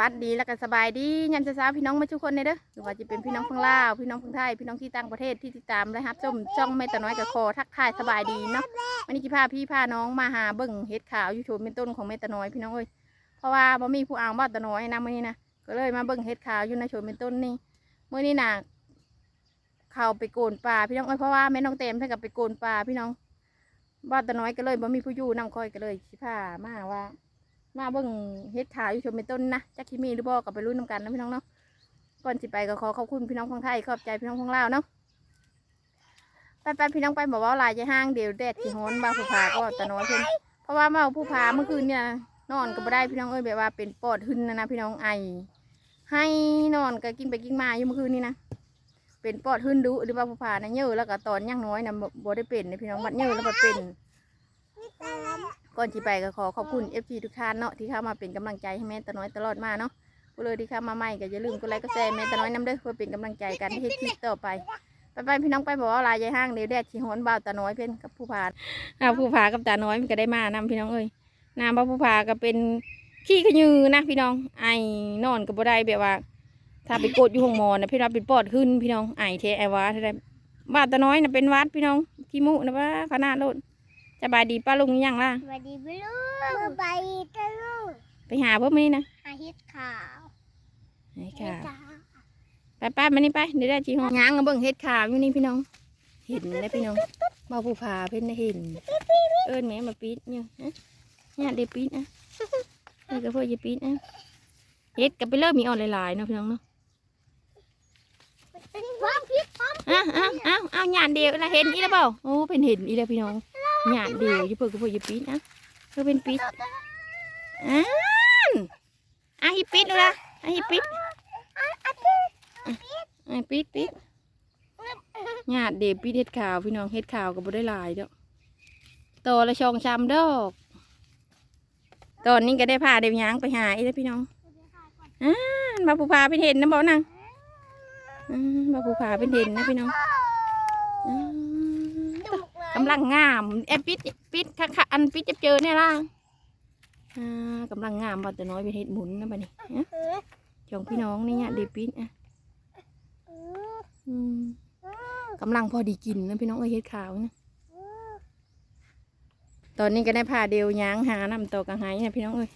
วัสดีแล้วก็สบายดียามเช้าๆพี่น้องมาทุกคนเลยเด้อหรือว่าจะเป็นพี่น้องฝั่งลาวพี่น้องฝั่งไทยพี่น้องที่ต่างประเทศที่ติดตามและรับชมช่องแม่ตะน้อยกับคอทักทายสบายดีเนาะวันนี้จิพาพี่พาน้องมาหาเบิ่งเห็ดขาวยู่โชมเป็นต้นของแม่ตะน้อยพี่น้องเอ้ยเพราะว่าบ่มีผู้อ่างบ้านตะน้อยนะมื้อนี้นะก็เลยมาเบิ่งเห็ดขาวอยู่ในชมเป็นต้นนี่มื้อนี้น่ะเขาไปโกนป่าพี่น้องเอ้ยเพราะว่าแม่น้องเต็มเพิ่นก็ไปโกนป่าพี่น้องบ้านตะน้อยก็เลยบ่มีผู้อยู่นำคอยก็เลยสิพามาว่า มาเบิ่งเฮ็ดขาวอยู่ชมเป็นต้นนะจักคิมีหรือบ่ก็ไปรุ่นนำกันนะพี่น้องเนาะก่อนสิไปก็ขอขอบคุณพี่น้องของไทยขอบใจพี่น้องของลาวเนาะไปไปพี่น้องไปบอกว่าลายจะห้างเดี๋ยวแดดสิฮ้อนบางผู้พาก็ตะน้อยเพิ่นเพราะว่าเมาผู้พาเมื่อคืนเนี่ยนอนก็บ่ได้พี่น้องเอ้ยแบบว่าเป็นปอดหึนนะนะพี่น้องไอให้นอนก็กินไปกินมาอยู่เมื่อคืนนี้นะเป็นปอดหึนดุหรือว่าผู้พานะเยอะแล้วก็ตอนยังน้อยนะบ่บ่ได้เป็นนะพี่น้องบัดเยอะแล้วบัดเป็น ก่อนที่ไปก็ขอขอบคุณ FT ทุกท่านเนาะที่เข้ามาเป็นกำลังใจให้แม่ตะน้อยตลอดมาเนาะผู้เลยที่เข้ามาใหม่ก็อย่าลืมกดไลค์กดแชร์แม่ตะน้อยน้ำเด้อเพื่อเป็นกำลังใจกันให้คลิปต่อไปไปไปพี่น้องไปบอกว่าลายยายห้างเดี๋ยวแดดขี้อนบ่าวตาน้อยเพื่อนกับผู้พาอ่าผู้พากับตาน้อยมันก็ได้มานำพี่น้องเอ้ยนามบ่าวผู้พาก็เป็นขี้ขยือนะพี่น้อง ไอนอนกับบ่ได้แบบว่า ถ้าไปกดอยู่ห้องหมอนะพี่รับเป็นปอดขึ้นพี่น้องไอเทไอวาเท่าไรบ่าวตาน้อยนะเป็นวัดพี่น้องขี้มุนะว่าขนาดโลด จะบายดีป้าลุงยังล่ะสวัสดีพี่ลูกสบายดีจ้าลูกไปหาพวกนี้นะอาทิตย์ขาวไอ้ค่ะจ้าไปป้ามานี่ไปเดี๋ยวได้จีห้องย่างมาเบิ่งเห็ดขาวอยู่นี่พี่น้อง เห็นแล้วพี่น้องบ่าวผู้พาเพิ่นได้เห็น เอิ้นแม่มาปีดเนี่ยฮะเนี่ยเดี๋ยวปีดนะเออก็เพื่อจะปีดนะเห็ดก็ไปเริ่มมีอ่อนหลายๆเนาะพี่น้องเนาะพร้อมพิษพร้อมอ้าวอ้าวอ้าวอ้าวหยาดเดียวนะเห็นอีแล้วเปล่าโอ้เป็นเห็นอีแล้วพี่น้อง หยาดเดียวอย่าเพิ่งก็เพื่อจะปีดนะเพื่อเป็นปีดอ้านอะฮิปีดดูละอะฮิปีดไอ้ปิดปิดญาติเดบปิดเฮ็ดข่าวพี่น้องเฮ็ดข่าวก็บ่ได้หลายดอกโตละชองชามดอก ตอนนี้ก็ได้พาเดี๋ยวยางไปหาอีแล้วพี่น้องอ่าบาปูพาเป็นเห็นนะบอกนางอืมบาปูพาเป็นเห็นนะพี่น้องอืม กำลังงามแอปิดปิดค่ะค่ะอันปิดจะเจอเนี่ยล่ะอ่ากำลังงามบอแต่น้อยเป็นเห็ดหมุนนะบัดนี้นะจองพี่น้องนี่เนี่ยเดบปิดอะอืมกำลังพอดีกินนะพี่น้องเอ้ยเฮ็ดขาวนะตอนนี้ก็ได้พาเดียวยางหานำตอกระหายนะพี่น้องเอ้ย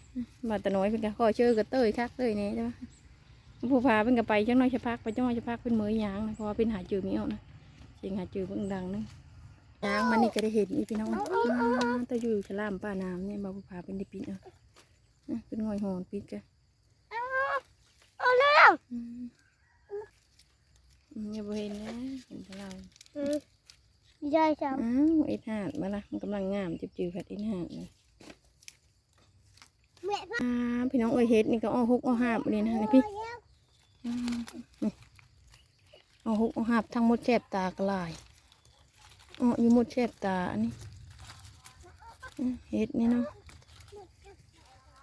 บาตะน้อยเป็นกะขอเชื่อกระเตยคักเลยเนี่ยใช่ปะผู้พาเป็นกะไปจังน้อยจะพักไปจังน้อยจะพักเป็นเมือยางนะเพราะว่าเป็นหาจืดมีเอนะเสียงหาจืดเบิ่งดังนะ ยางมันนี่ก็ได้เห็นอีพี่น้องอ่าแตะอยู่ฉลามป้าน้ำเนี่ยบาผู้พาเป็นได้ปิดเอาอะเป็นงอยหอนปิดกันเอาเร็วอืมอืมอย่าบ่เห็นนะเห็นแต่เรายายจ้าอ้าวเอ็ดหาดมาละมันกำลังงามจิบจิ๋วผัดเอ็ดหาดเลยแม่พ่ออ่าพี่น้องเอ้ยเฮ็ดนี่ก็อ้อฮุกอ้อหาบนี่นะนี่พี่อ่านี่อ้อฮุกอ้อหาบทั้งหมดแสบตากระลาย อ้ออยู่หมดแสบตาอันนี้เฮ็ดนี่เนาะ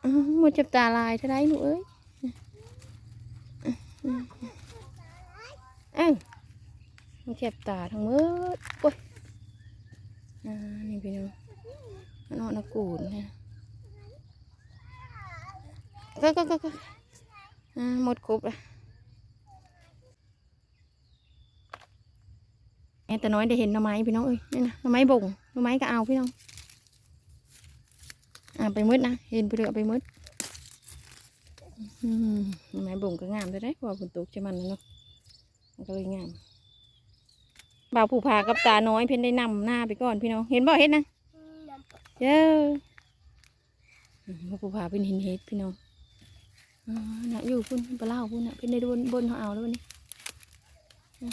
อ้าวหมดแสบตาลายเท่าไรหนูเอ้ยเอ้าหมดแสบตาทั้งหมดโอ้ยอ่านี่พี่น้องอันนอนนักกูดเนี่ยก็ก็ก็ก็หมดครบและ แม่แต่น้อยได้เห็นหน่อไม้พี่น้องเอ้ยนี่นะหน่อไม้บ่งหน่อไม้ก็เอาพี่น้องอ่าไปมืดนะเห็นไปเดือไปมืดอืมหน่อไม้บ่งก็งามได้ได้เพราะว่าฝนตกใช่มันเนาะมันก็เลยงามบ่าวผู้พากับตาน้อยเพิ่นได้นำหน้าไปก่อนพี่น้องเห็นบ่เห็นนะเจ้าอืมบ่าวผู้พาเป็นเห็นเห็ดพี่น้องอ่าน่ะอยู่พุ่นปลาเล่าพุ่นน่ะเป็นในบนบนเขาเอาแล้ววันนี้อะ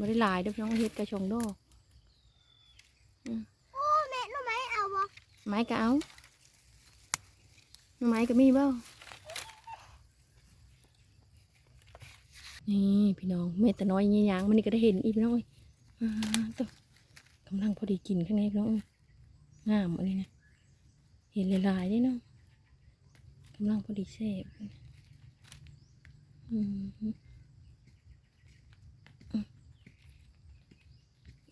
ไม่ได้หลายเด้อพี่น้องเฮ็ดกระชงดอกโอ้แม่รู้ไหมเอาบ่ไม้ก็เอาไม้ก็มีเบ้านี่พี่น้องเม็ดแต่น้อยยี่ยางมันนี่ก็ได้เห็นอีกพี่น้องเอ้ยอ่าตัวกำลังพอดีกินข้างในพี่น้องเอ้ยงามอันนี้นะเห็นหลายๆนี่เนาะกำลังพอดีแซ่บอืม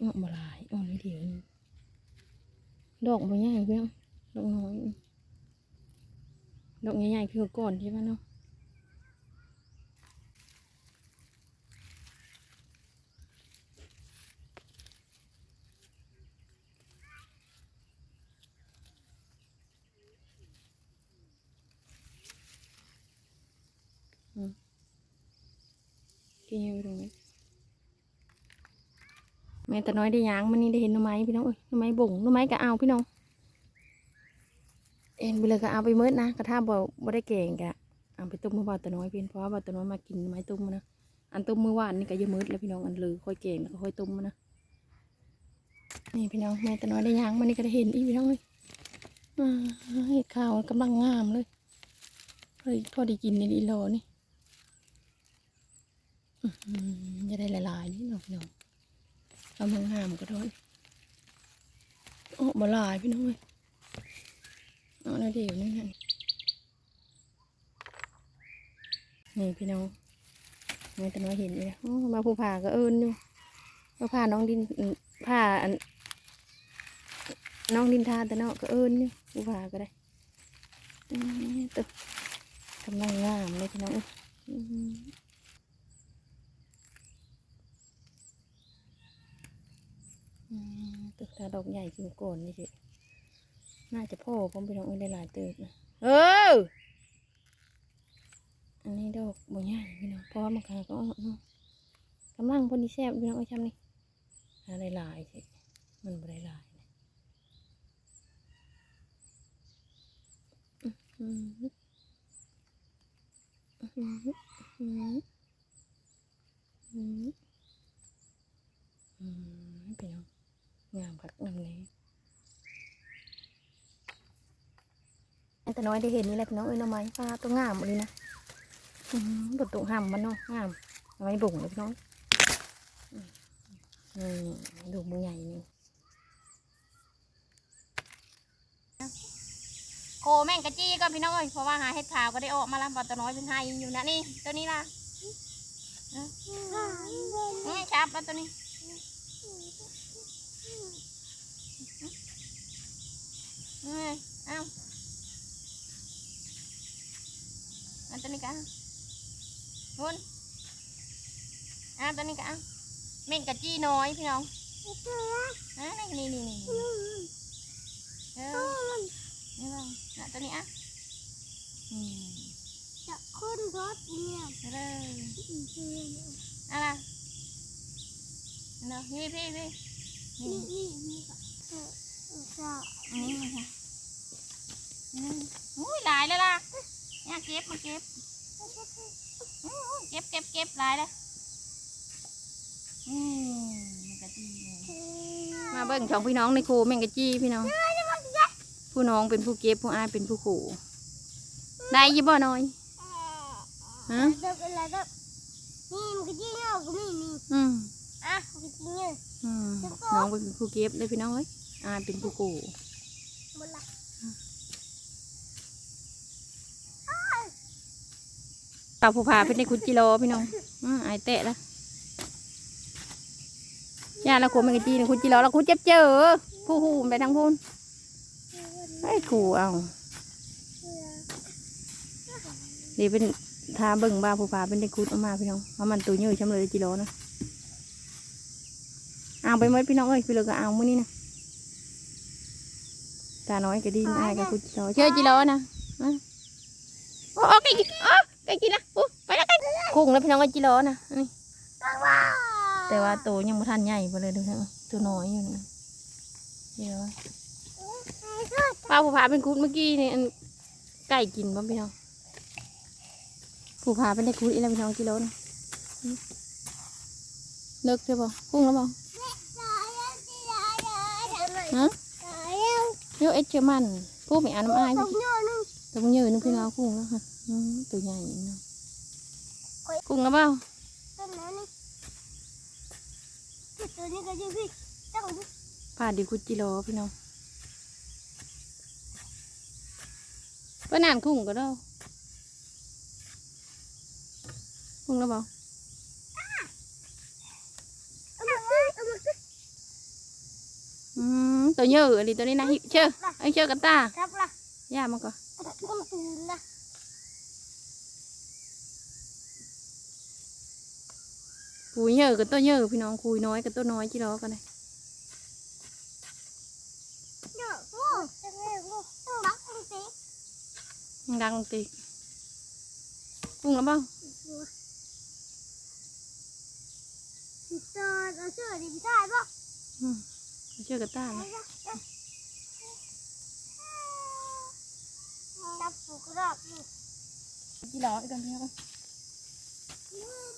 อืมอะบ่หลายอ่อนนิดเดียวเองดอกบ่ใหญ่พี่น้องดอกน้อยดอกใหญ่ๆคือก่อนใช่ปะเนาะอืมกินยังไปตรงนี้แม่แต่น้อยได้ยางมันนี่ได้เห็นหน่อไม้พี่น้องเอ้ยหน่อไม้บ่งหน่อไม้ก็เอาพี่น้อง เอ็นไปเลยก็เอาไปเมิดนะกระทาบ่บ่ได้เก่งกะเอาไปต้มเมื่อวานแต่น้อยเพียนเพราะว่าแต่น้อยมากินไม้ต้มนะอันต้มเมื่อวานนี่ก็เยอะมืดแล้วพี่น้องอันเลยค่อยเก่งแล้วก็ค่อยต้มนะนี่พี่น้องแม่แต่น้อยได้ยางมันนี่ก็ได้เห็นอีพี่น้องเลยอ่าเห็ดขาวกำลังงามเลยเฮ้ยพอได้กินในอีโลนี่จะได้ละลายนี่เนาะพี่น้อง กำลังงามก็ได้โอ้บลายพี่น้องเลยเอาหน้าเดียวนี่นั่นนี่พี่น้องนี่แต่น้อยเห็นเลยโอ้มาผู้ผ่าก็เอิญอยู่มาผ่าน้องดินผ่าอันน้องดินทาแต่เนาะก็เอิญอยู่ผู้ผ่าก็ได้ตัวกำลังงามเลยพี่น้องอุ๊ยอืมอืม ตัวตาดอกใหญ่กินก่อนนี่สิน่าจะพ่อผมไปลองอ้ยได้หลายติบนะเอออันนี้ดอกบ่ใหญ่พี่น้องเพราะว่ามันขาก็ออกเนกำลังพอดีแซ่บพี่น้องเอ้จำนี่หาได้หลายสิมันบ่ได้หลายนะอืมอืมอืมอืมอืมอืมพี่น้องงามคักงามเลย แต่น้อยได้เห็นนี่แหละพี่น้องเอ้ยน้องไม้ปลาตัวงามหมดเลยนะอืมบดตุ่ห่ำมันเนาะงามหน่อไม้บุ่งเลยพี่น้องนี่ดูมือใหญ่นี่โคแม่งกะจี้ก็พี่น้องเอ้ยเพราะว่าหาเห็ดขาวก็ได้ออกมาแล้วบอตัวน้อยเป็นไฮอยู่นะนี่ตัวนี้ล่ะนี่ชับแล้วตัวนี้นี่เอ้า อันตัวนี้กันนุ่นอะตัวนี้กันเม่งกะจี้น้อยพี่น้องอะนี่นี่นี่นี่เออนี่ลองน่ะตัวนี้อะอืมจะขึ้นรถเนี่ยเอาเลยอะไรเนาะนี่พี่พี่นี่นี่นี่นี่ก็เออเออจะอันนี้มาค่ะอืมอุ้ยหลายเลยล่ะ เนี่ยเก็บมาเก็บอื้อเก็บเก็บเก็บหลายเลยอืมกะจี้มาเบิ่งสองพี่น้องในครูแมงกะจี้พี่น้อง ผู้น้องเป็นผู้เก็บผู้อายเป็นผู้ขู่ได้อยี่บ่น้อยฮะเดินไปแล้วก็นี่มันก็ยิ่งเอาก็ไม่มีอืมอะมันก็ยิ่งเอาอืมน้องเป็นผู้เก็บเลยพี่น้องเอ้ยอายเป็นผู้ขู่หมดละ เต่าผู้พาเป็นในคุดจิโลพี่น้องอือายแตะละย่าเราขู่แมงกะจี้ในคุดจิโลเราคุดเจ็บเจอผู้หูไปทางพูนไอ้ยขู่เอาดีเป็นทาเบิ่งบ้าผู้พาเป็นในคุดออกมาพี่น้องเพราะมันตัวเยอะช่ำเลยจิโลนะเอาไปหมดพี่น้องเอ้ยพี่เลยก็เอามื้อนี้นะตาน้อยก็ดีนายก็คุดจิโร่เชื่อจิโร่นะมาโอ้โอ้ไก่กิน อ๋อไก่กินนะโอ้ไปแล้วไก่คุ้งแล้วพี่น้องก็จิโร่นะนี่แต่ว่าตัวยังไม่ทันใหญ่ไปเลยดูนะตัวน้อยอยู่นะเดี๋ยวป้าผู้พาเป็นคุดเมื่อกี้นี่อันไก่กินป่ะพี่น้องผู้พาเป็นได้คุดอีแล้วพี่น้องจิโร่นะอืมเลิกใช่ป่ะคุ้งแล้วป่ะฮะเยอะเอ็ดเชอร์มันพวกไม่อ่านน้ำอายตพี่กเยอะนึงแต่มันเยอะนึงพี่น้องกุ้งแล้วค่ะ อืมตัวใหญ่เนาะกุ้งแล้วเปล่าต้นนั้นนี่ตัวนี้ก็ยิ่งพี่ตั้งดิผ่า คุจิโร่พี่น้องป้านานกุ้งก็ได้กุ้งแล้วเปล่าเอามาซื้อเอามาซื้ออืมตัวเยอะอันนี้ตัวนี้นะเชื่อไอ้ยเชื่อกันตาครับล่ะย่ามาก่อนเก้มตูนนะคุยเยอะกับตัวเยอะพี่น้องคุยน้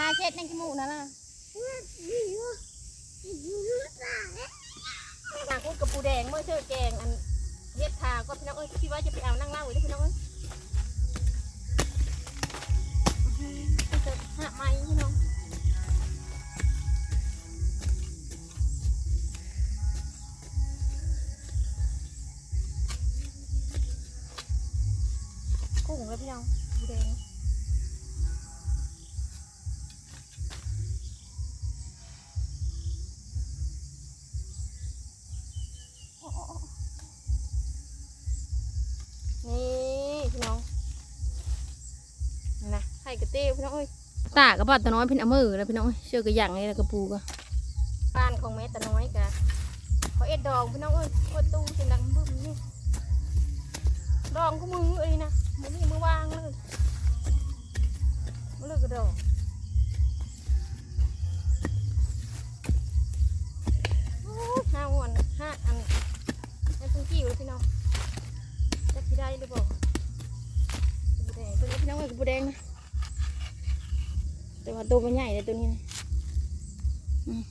าเช็ดในขี้มูกนั่นน่ะหนักกุ้งกับปูแดงเมื่อเชื่อแกงอันเฮ็ดทาก็พี่น้องเอ้ยคิดว่าจะไปเอานั่งเล่าไว้ด้วยพี่น้องเอ้ยอื้อหือไปเจอหาไม้พี่น้องกุ้งแล้วพี่น้อง กระเต้พี่น้องเอ้ยตากระบาดตะน้อยเพิ่นเอามือแล้วพี่น้องเอ้ยเชื่อกระหยังนี่แล้วกระปูก็บ้านของแม่ตะน้อยกะเขาเอ็ดดองพี่น้องเอ้ยโอ้ตู้เสียงดังบึ้มนี่ดองก็มือเอ้ยนะมือนี่มือวางเลยมือเลิกกระดองโอ้ยห้าวันห้าอันอันตุ้งกิ้วเลยพี่น้องจะที่ได้หรือเปล่าบูแดงตัวนี้พี่น้องเอ้ยบูแดงนะ แต่ว่าตัวมันใหญ่เลยตัวนี้นะอืม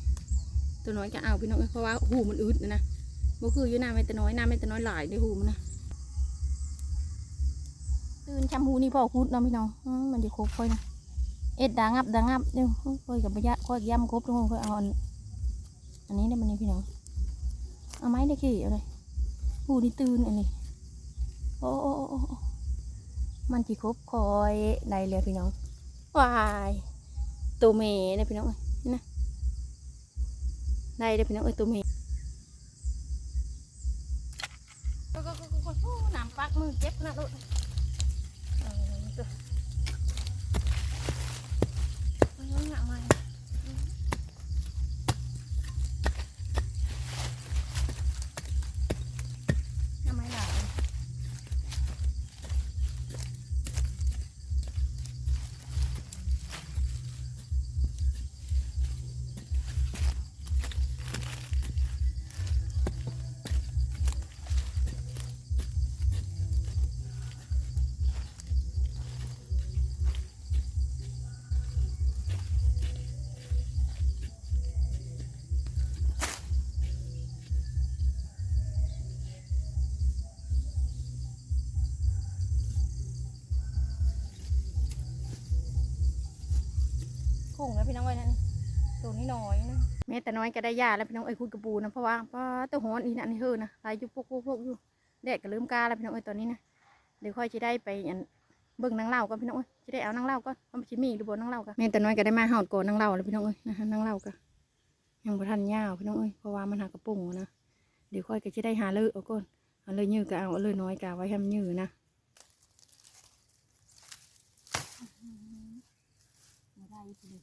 ตัวน้อยจะเอาพี่น้องเอ้ยเพราะว่าหูมันอึดนะนะบ่คืออยู่หน้าไม่แต่น้อยหน้าไม่แต่น้อยหลายในหูมันนะตื่นชำหูนี่พ่อคุดเนาะพี่น้องอืมมันจะครบค่อยนะเอ็ดดังงับดังงับเดี๋ยวค่อยกับบะยะค่อยย่ำครบทุกคนค่อยเอาอันอันนี้ได้มันนี่พี่น้องเอาไม้ได้ขี้เอาเลยหูนี่ตื่นอันนี้โอ้โอ้โอ้โอ้โอ้มันจะครบคอยได้เลยพี่น้องวาย ตัวเมย์นะพี่น้องเอ้ยนี่นะได้เลยพี่น้องเอ้ยตัวเมย์ก็ก็ก็ก็ก็น้ำปักมือเจ็บนะลูก กุ้งแล้วพี่น้องเอ้ยนั่นตัวนี้น้อยนะแม่แต่น้อยก็ได้ยาแล้วพี่น้องเอ้ยคุดกระปูนะเพราะว่าป้าตัวหอนอีนั่นนี่เฮ้อนะลายจุกพวกพวกพวกอยู่แดดก็ลืมกาแล้วพี่น้องเอ้ยตอนนี้นะเดี๋ยวค่อยจะได้ไปอันเบิ่งนางเล่าก็พี่น้องเอ้ยจะได้เอานางเล่าก็มันจะมีหรือบนนางเล่าก็แม่แต่น้อยก็ได้มาหอดกนนางเล่าแล้วพี่น้องเอ้ยนะคะนางเล่าก็ยังบ่ทันยาวพี่น้องเอ้ยเพราะว่ามันหากระปุงนะเดี๋ยวค่อยก็จะได้หาเลยเอาก่อนเอาเลยยื้อก็เอาเลยน้อยก็ไว้ให้มันยื้อนะ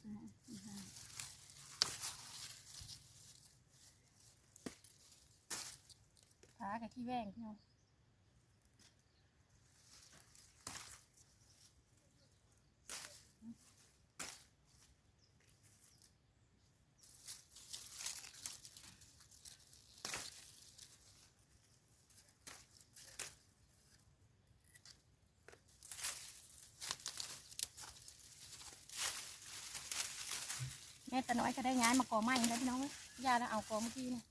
ขา กับขี้แว่งพี่น้องแม่ตาน้อยก็ได้ย้ายมากอไม้แล้วพี่น้องย่าแล้วเอากอเมื่อกี้เนี่ย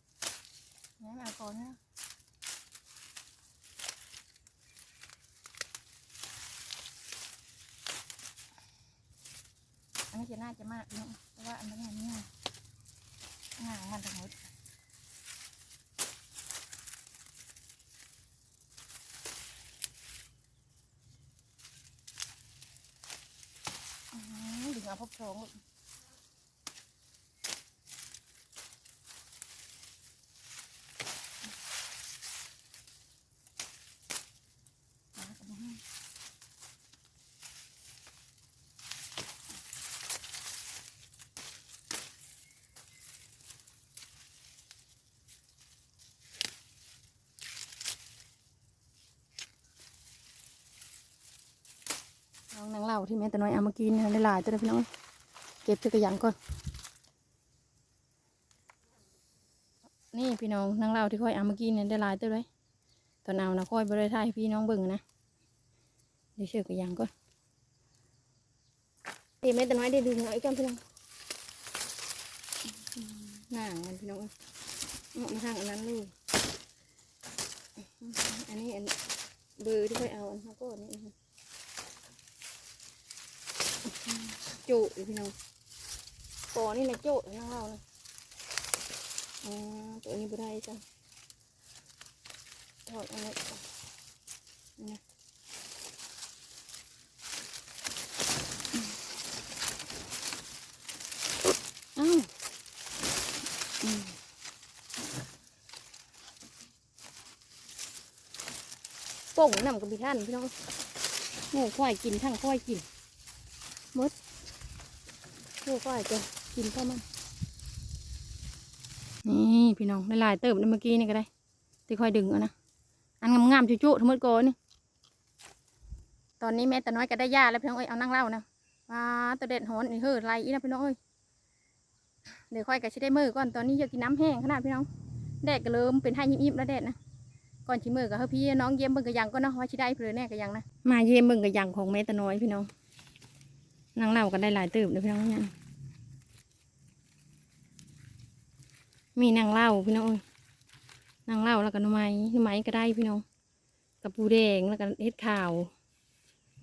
ย้ายมาเอากอเนี่ย จะน่าจะมากเนาะเพราะว่าอันนั้นเนี่ยงางมันทั้งหมดอือดึงเอาพบโพรงลูกาที่แม่แต่น้อยเอามากินได้หลายตัวเลยพี่น้องเก็บเสื้อกระยังก่อน นี่พี่น้องนางเล่าที่ค่อยเอามากินเนี่ยได้หลายตัวเลยตอนเอานะค่อยบริไทยพี่น้องเบิ่งนะเดี๋ยวเสื้อกระยังก่อนเดี๋ยวแม่แต่น้อยได้ดึงเอาอีกกันพี่น้องหน้ามันพี่น้องเอามาทางอันนั้นเลยอันนี้อันเบอร์ที่ค่อยเอาอันเขาก็อัน จุอยู่พี่น้องปอนี่นะจุนั่งเล่านะอ๋อตัวนี้บ่ได้จ้ะถอดอะไรก่อนนี่นะอ้าวป่งนำกับพี่ท่านพี่น้องโง่ควายกินทั้งควายกิน มดโอ้ก็อาจจะกินเข้ามัน นี่พี่น้องได้ลายเติบเมื่อกี้นี่ก็ได้ที่ค่อยดึงเอานะ อันงามๆจุๆทั้งหมดก่อนนี่ ตอนนี้แม่แต่น้อยก็ได้ยาแล้วพี่น้องเอ้ยเอานั่งเล่านะว้าตัวเด็ดหอนนี่เฮ้อไรอีนะพี่น้องเอ้ย เดี๋ยวค่อยก็ชิได้มือก่อนตอนนี้อยากกินน้ำแห้งขนาดพี่น้อง แดดก็เริ่มเป็นให้ยิบๆแล้วแดดนะก่อนชิมือกับเฮ้พี่น้องเยี่ยมเบิ่งกระยังก็เนาะว่าชิได้เพื่อแน่กระยังนะ มาเยี่ยมเบิ่งกระยังของแม่แต่น้อยพี่น้อง นั่งเล่ากันได้หลายตื่นเลยพี่น้องเนี่ยมีนางเล่าพี่น้องเอ้ยนางเล่าแล้วก็หน่อไม้น่อไม้ก็ได้พี่น้องกับปูแดงแล้วก็เห็ดข่าว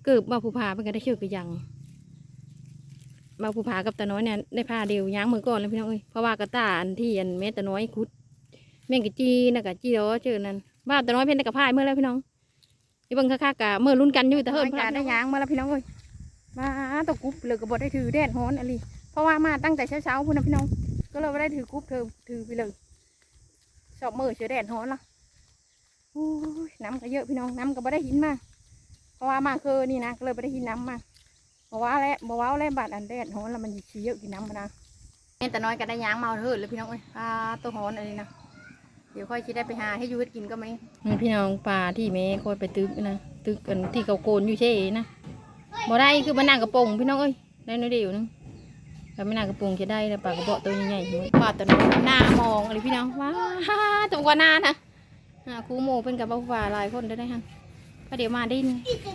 เกิบบ่าวผู้พาเพิ่นก็ได้เชื่อกระยังบ่าวผู้พากับตาน้อยเนี่ยได้พาเดียวย้างมือก่อนเลยพี่น้องเอ้ยเพราะว่ากระตาอันที่อันเม็ดตาน้อยคุดแม่งกะจีน่ะกะจีเด้อเจอนั่นบ่าวตาน้อยเพิ่นได้กระพายเมื่อแล้วพี่น้องอย่เบิ่งคักๆกะเมื่อรุ่นกันอยู่แต่เฮิรนได้ย้างเมาแล้วพี่น้องเอ้ย มาตะกรุบเลยก็บได้ถือแดดฮ้อนอะไรเพราะว่ามาตั้งแต่เช้าๆพุ่นนะพี่น้อง ก็เลยไม่ได้ถือกรุบเธอถือไปเลยสอบมือเชือแดดฮ้อนละโอ้ยน้ำก็เยอะพี่น้องน้ำก็ไม่ได้หินมาเพราะว่ามาคือนี่นะก็เลยไม่ได้หินน้ำมาบอกว่าแล้วบอกว่าแล้วบาดอันแดดฮ้อนแล้วมันชี้เยอะกินน้ำมานะแต่น้อยก็ได้ยางเมาเถิดเลยพี่น้องเอ้ยปลาตัวฮ้อนอะไรนะเดี๋ยวค่อยคิดได้ไปหาให้ยูดกินก็ไหมพี่น้องปลาที่แม่ค่อยไปตึกนะตึกกันที่เขาโกนอยู่เช่นะ บ่ได้คือมันนางกระโปรงพี่น้องเอ้ยได้น้อยเดียวนึงถ้าไม่นางกระโปรงจะได้แต่ปากระเบาะตัวใหญ่ๆปลาตัวน้อยหน้ามองอะไรพี่น้องว้าตรงกว่าหน้านะครูโมเป็นกับบ่าวฟ้าหลายคนได้ได้ฮะก็เดี๋ยวมาดิ้นอีกต้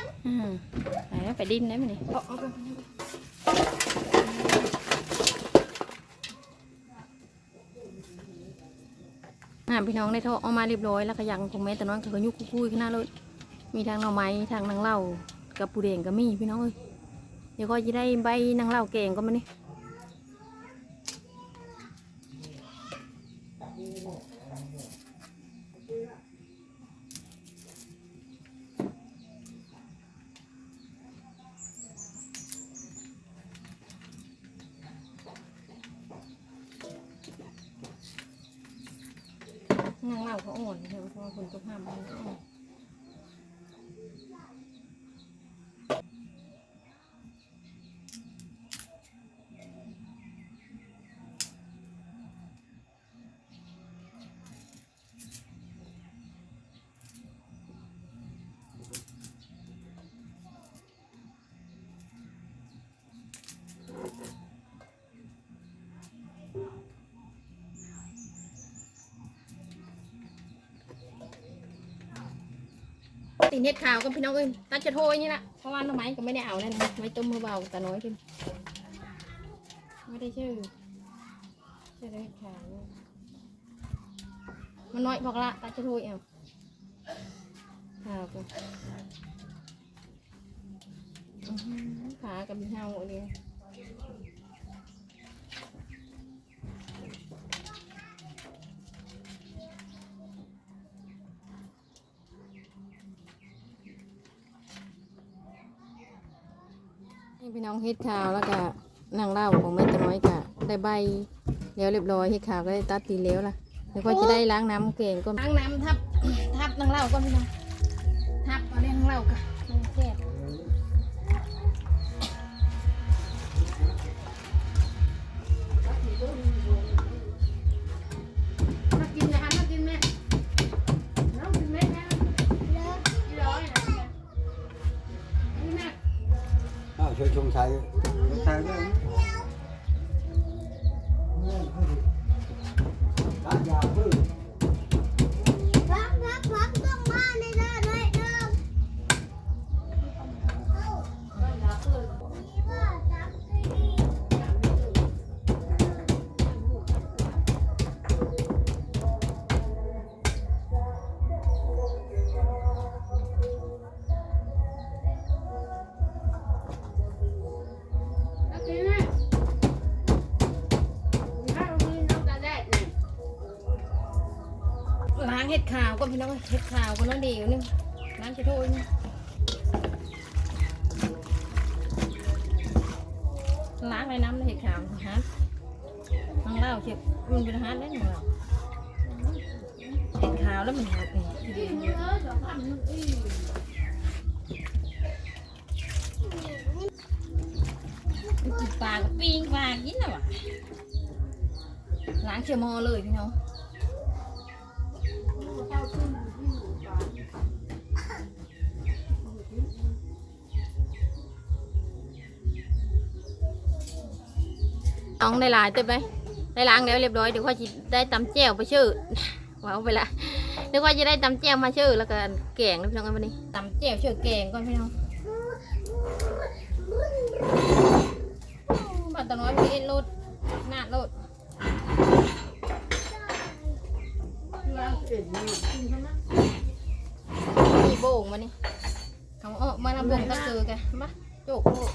นอ่าไปแล้วไปดิ้นได้ไหมนี่เอาเอาไปอ่าพี่น้องได้ทอเอามาเรียบร้อยแล้วก็ยังของแม่แต่น้องก็ยุกคุยขึ้นหน้าเลยมีทางหน่อไม้ทางนางเล้า กับปูแดงก็มีพี่น้องเอ้ยเดี๋ยวก็จะได้ใบนางเล่าแกงก็มานี่างเหล้าเขาอ่อนเพราะว่าคนก็ห้ามมันอ่อน ตีเน็ดขาวกับพี่น้องเอ้ยตัดจะโทยนี่ละเพราะว่าน้ำไม้ก็ไม่ได้เอาแล้วนะไม้ต้มเบาแต่น้อยขึ้นไม่ได้ชื่อชื่อเล็กขาวมันน้อยบอกละตาจะทุยเอาขาก็อื้อหือขากับมีเห่าอันนี้ี่น้องเฮ็ดข่าวแล้วก็นั่งเล่าของแม่ตะน้อยก็ได้ใบแล้วเรียบร้อยเฮ็ดข่าวก็ได้ตัดตีแล้วล่ะแล้วก็จะได้ล้างน้ำเก่งก็ล้างน้ำทับทับนั่งเล่าก็พี่น้องทับเอาเรื่องนั่งเล่ากันแซ่ อ้าวช่ว เห็ดขาวก็พี่น้องเห็ดขาวก็น้องเดียวนึงล้างจะโทษนี่ล้างในน้ำในเห็ดขาวฮะน้องเล่าเช็ดมันเป็นฮาร์ดได้หนึ่งหรอเห็ดขาวแล้วมันฮาร์ดนี่ทีเดียวมันกินปลากับปิ้งปลากินน่ะวะล้างเชียมอเลยพี่น้อง น้องได้หลายเต็มไหมได้ล้างแล้วเรียบร้อยเดี๋ยวว่าจะได้ตำแจ่วไปชื่อว้าวไปละเดี๋ยวว่าจะได้ตำแจ่วมาชื่อแล้วก็แกงนะพี่น้องวันนี้ตำแจ่วชื่อแกงก่อนพี่น้องบัตรน้อยพี่รถหน้ารถมีโบ่งมานี่เขาเออมาละโบ่งตะเกือกันมาโจกโจก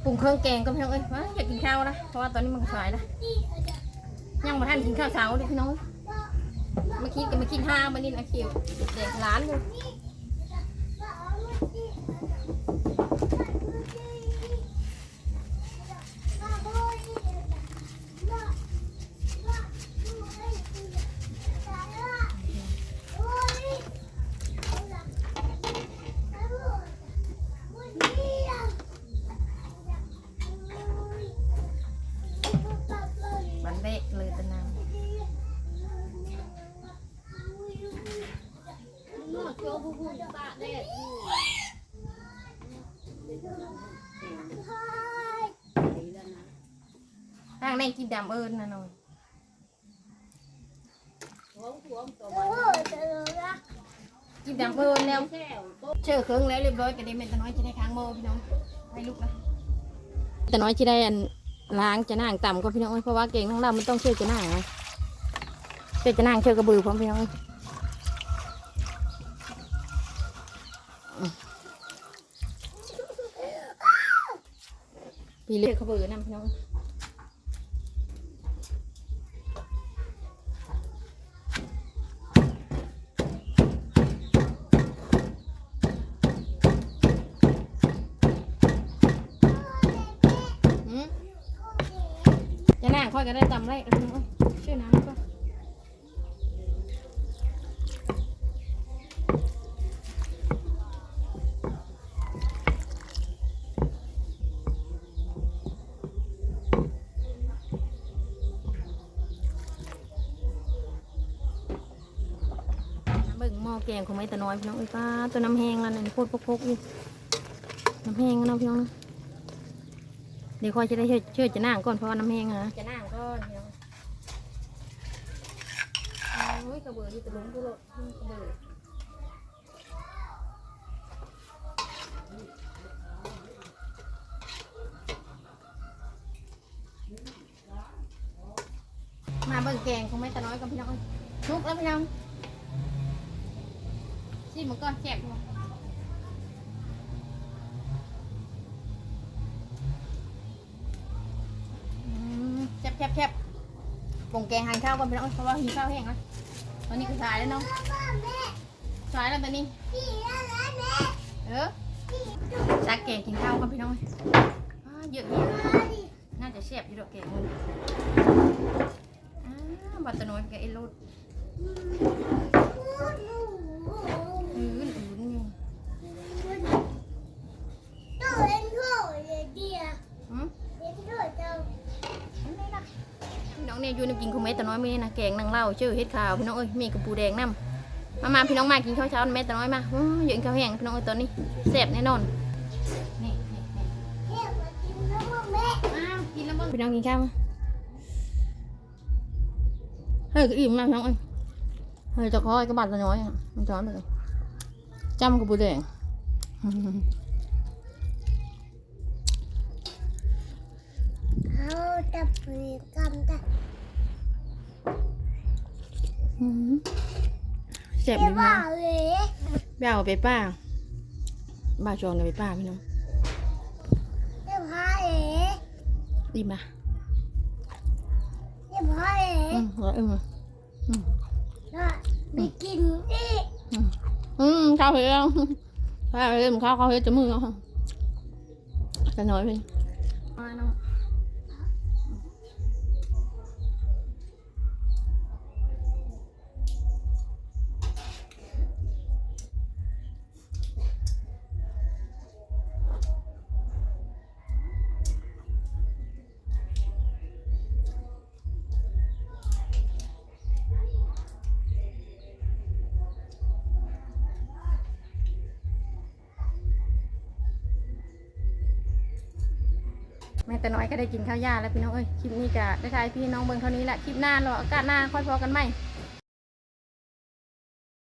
ป รุงเครื่องแกงก็พี่น้องเอ้ยมาอยากกินข้าวนะเพราะว่าตอนนี้มันสายนะยังมาท่านกินข้าวเช้าเลยพี่น้องเมื่อกี้ก็มากินห้ามานี่นะคิวเด็กร้านอยู่บันเดะเลยตะนางทางในกินดำเอิญนะหน่อยกินดำเอิญแล้วเชื่อเครื่องแล้วเรียบร้อยก็ได้เม็ดตะน้อยจะได้ค้างโมพี่น้องให้ลูกนะตะน้อยจะได้อันล้างจะนั่งต่ำก็พี่น้องเอ้ยเพราะว่าเก่งของเรามันต้องเชื่อจะนั่งนะเชื่อจะนั่งเชื่อกระบือพร้อมพี่น้องเอ้ยพี่เลือกเขาเบอร์นำพี่น้องหืมจะนั่งค่ อยก็ได้ตำไรน้องเอ้ยช่วยน้ำก็เบิ่งหม้อแกงของไม้ตะน้อยพี่น้องเอ้ยป้าตัวน้ำแห้งแล้วนั่นโคตรพกๆอยู่น้ำแห้งแล้วเนะพี่น้องนะ เดี๋ยวค่อยจะได้เชื่อจะนั่งก่อนเพราะว่าน้ำแห้งฮะจะนั่งก่อนโอ้ยกระเบืออยู่กระลุงกุโลดกระเบือมาเบิ่งแกงคงไม่ตะน้อยกับพี่น้องชุกแล้วพี่น้องชิมมันก็แจกมั้ แซ่บแซ่บแซ่บปงแกงหั่นข้าวก่อนพี่น้องเพราะว่าหิวข้าวแห้งแล้วตอนนี้คือสายแล้วเนาะแม่สายแล้วตอนนี้เออซักแกงกินข้าวกันพี่น้องเยอะแยะน่าจะแซ่บอยู่ดอกแกงมันบัตรน้อยกับไอ้รถอืนอืนอยู่ ตัวเองก็เลยเดีย หืม เองก็เจ้า อันนี้ล่ะพี่น้ องเนี่ยอยู่ในกินคุเมตแต่น้อยมีนะแกงนางเล่าชื่อเฮ็ดขาวพี่น้องเอ้ยมีกระปูแดงน้ำมามาพี่น้องมากินข้าวเช้าแม่แต่น้อยมาอื้อเยอะกินข้าวแห้งพี่น้องเอ้ยตอนนี้แซ่บแน่นอนนี่นี่นี่เรียกมากินแล้วแม่อ้าวกินแล้วบ่พี่น้องกินข้าวมาเฮ้ยก็อิ่มแล้วพี่น้องเอ้ยเฮ้ยจะคอยก็บาดละน้อยอะมันช้อนไปเลยจำกระปูแดงเขาจะเปลี่ยนกำแต่อื มแซ่บเรีดียกมาว่ากเลยไปเอาไปป้าบ้าชวนเลยไปป้าพี่น้องเรียกว่าเอ๋ดีมาเรียกว่าเอ๋อืมร้อยเอ็มอะอืมน่ะไม่กินดิอืมอืมข้าวเฮียข้าวเฮียข้าวข้าวเฮียจะมือเอาจะน้อยไปอ่าน้องแม่แต่น้อย ก็ได้กินข้าวยาแล้วพี่น้องเอ้ยคลิปนี้ก็ได้ทายพี่น้องเบิ่งเท่านี้แหละคลิปหน้ารอโอากาศหน้าค่อยพอกันไหม